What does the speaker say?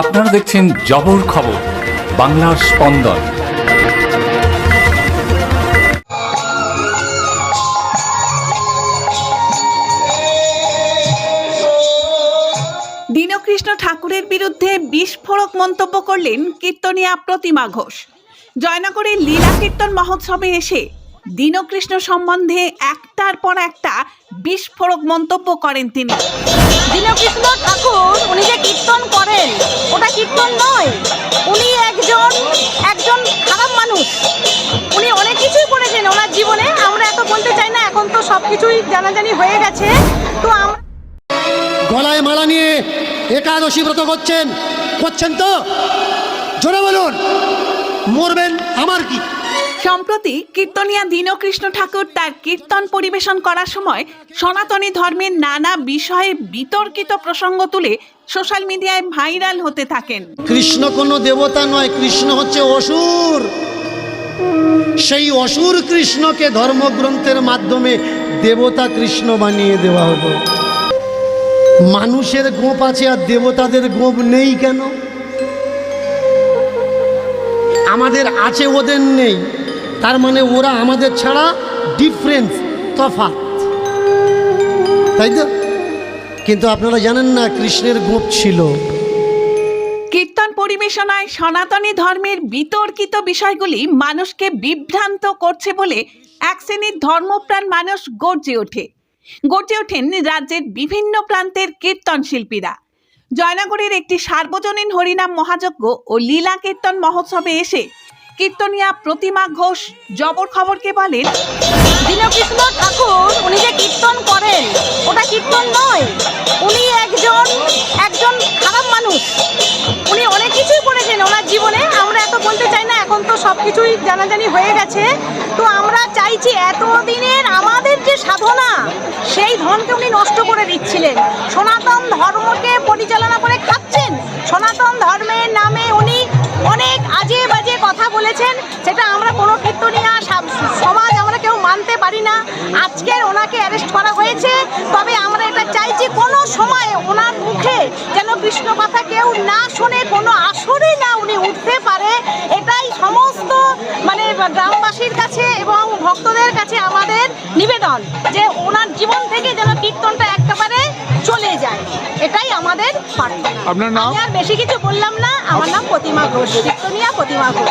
আপনারা দেখছেন জবর খবর বাংলার স্পন্দন। দীনকৃষ্ণ ঠাকুরের বিরুদ্ধে বিস্ফোরক মন্তব্য করলেন কীর্তনিয়া প্রতিমা ঘোষ। জয়নগরের লীলা কীর্তন মহোৎসবে এসে দীনকৃষ্ণ সম্বন্ধে একটার পর একটা বিস্ফোরক মন্তব্য করেন তিনি। দীনকৃষ্ণ ঠাকুর উনি যে কীর্তন করেন কিছুই জানাজানি হয়ে গেছে। তো আমরা গলায় মালা নিয়ে একাদশী ব্রত করছেন। করছেন তো? জোরে বলুন। মরবেন আমার কি? সম্প্রতি কীর্তনিয়া দীনকৃষ্ণ ঠাকুর তার কীর্তন পরিবেশন করার সময় সনাতনী ধর্মের নানা বিষয়ে বিতর্কিত প্রসঙ্গ তুলে সোশ্যাল মিডিয়ায় ভাইরাল হতে থাকেন। কৃষ্ণ কোনো দেবতা নয় কৃষ্ণ হচ্ছে অসুর। সেই অসুর কৃষ্ণকে ধর্মগ্রন্থের মাধ্যমে দেবতা কৃষ্ণ বানিয়ে দেওয়া হলো। মানুষের গোপ আছে আর দেবতাদের গোপ নেই কেন? আমাদের আছে ওদের নেই। তার মানে ওরা আমাদের ছাড়া ডিফারেন্স তফাৎ। তাই তো? কিন্তু আপনারা জানেন না কৃষ্ণের গোপ ছিল। পরিবেশনায় সনাতনী ধর্মের বিতর্কিত বিষয়গুলি মানুষকে বিভ্রান্ত করছে বলে এক শ্রেণির ধর্মপ্রাণ মানুষ গর্জে ওঠে। গর্জে ওঠেন রাজ্যের বিভিন্ন প্রান্তের কীর্তন শিল্পীরা। জয়নগরের একটি সার্বজনীন হরিনাম মহাযজ্ঞ ও লীলা কীর্তন মহোৎসবে এসে কীর্তনিয়া প্রতিমা ঘোষ জবর খবরকে বলেন দীনকৃষ্ণ ঠাকুর, উনি যে কীর্তন করেন, ওটা কীর্তন নয়। উনি একজন উনি অনেক কিছুই করেছেন ওনার জীবনে। আমরা এত বলতে চাই না, এখন তো সব কিছুই জানাজানি হয়ে গেছে। তো আমরা চাইছি এতদিনের আমাদের যে সাধনা, সেই ধনকে উনি নষ্ট করে দিচ্ছিলেন। সনাতন ধর্মকে পরিচালনা করে খাচ্ছেন। সনাতন ধর্মের নামে উনি অনেক আজে বাজে কথা বলেছেন, সেটা আমরা কোনো কীর্তনিয়া সমাজ আমরা কেউ মানতে পারি না। আজকের ওনাকে অ্যারেস্ট করা হয়েছে, তবে আমরা এটা চাইছি কোনো সময় ওনার মুখে কৃষ্ণ কথা কেউ না শুনে কোনো আসরে না উনি উঠতে পারে। এটাই সমস্ত মানে গ্রামবাসীর কাছে এবং ভক্তদের কাছে আমাদের নিবেদন যে ওনার জীবন থেকে যেন কীর্তনটা একেবারে চলে যায়। এটাই আমাদের প্রার্থনা। আপনার নাম? আর বেশি কিছু বললাম না। আমার নাম প্রতিমা ঘোষ কীর্তনিয়া প্রতিমা ঘোষ।